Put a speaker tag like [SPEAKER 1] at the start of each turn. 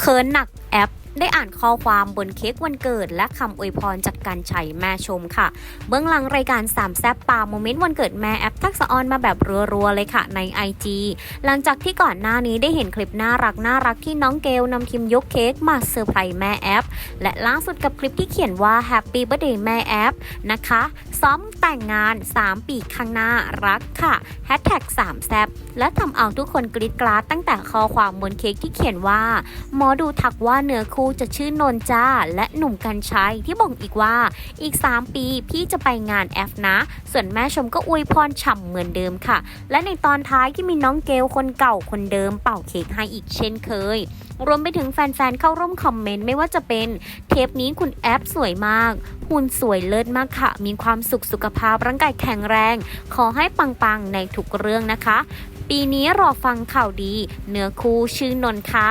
[SPEAKER 1] เคิร์นหนักแอป ได้อ่านข้อความบนเค้กวันเกิด และคำอวยพรจากการชัยแม่ชมค่ะ เบื้องหลังรายการสามแซบปาโมเมนต์วันเกิดแม่แอปทักษออนมาแบบรัวๆเลยค่ะใน IG หลังจากที่ก่อนหน้านี้ได้เห็นคลิปน่ารักน่ารักที่น้องเกลนำทีมยกเค้กมาเซอร์ไพรส์แม่แอป และล่าสุดกับคลิปที่เขียนว่า Happy Birthday แม่แอปนะคะ ซ้อมแต่งงาน 3 ปีข้างหน้ารักค่ะแฮชแท็ก3แซบและทำเอาทุกคนกรี๊ดกราดตั้งแต่ข้อความบนเค้กที่เขียนว่าหมอดูทักว่าเนื้อคู่จะชื่อนนจ้า และหนุ่มกัญชัยที่บอกอีกว่า อีก 3 ปีพี่จะไปงานแอฟนะ ส่วนแม่ชมก็อวยพรฉ่ำเหมือนเดิมค่ะ และในตอนท้ายที่มีน้องเกลคนเก่าคนเดิมเป่าเค้กให้อีกเช่นเคย รวมไปถึงแฟนๆเข้าร่วมคอมเมนต์ไม่ว่าจะเป็นเทปนี้คุณแอปสวยมากหุ่นสวยเลิศมากค่ะ มีความสุขสุขภาพร่างกายแข็งแรง ขอให้ปังๆในทุกเรื่องนะคะ ปีนี้รอฟังข่าวดี เนื้อคู่ชื่อนนท์ค่ะ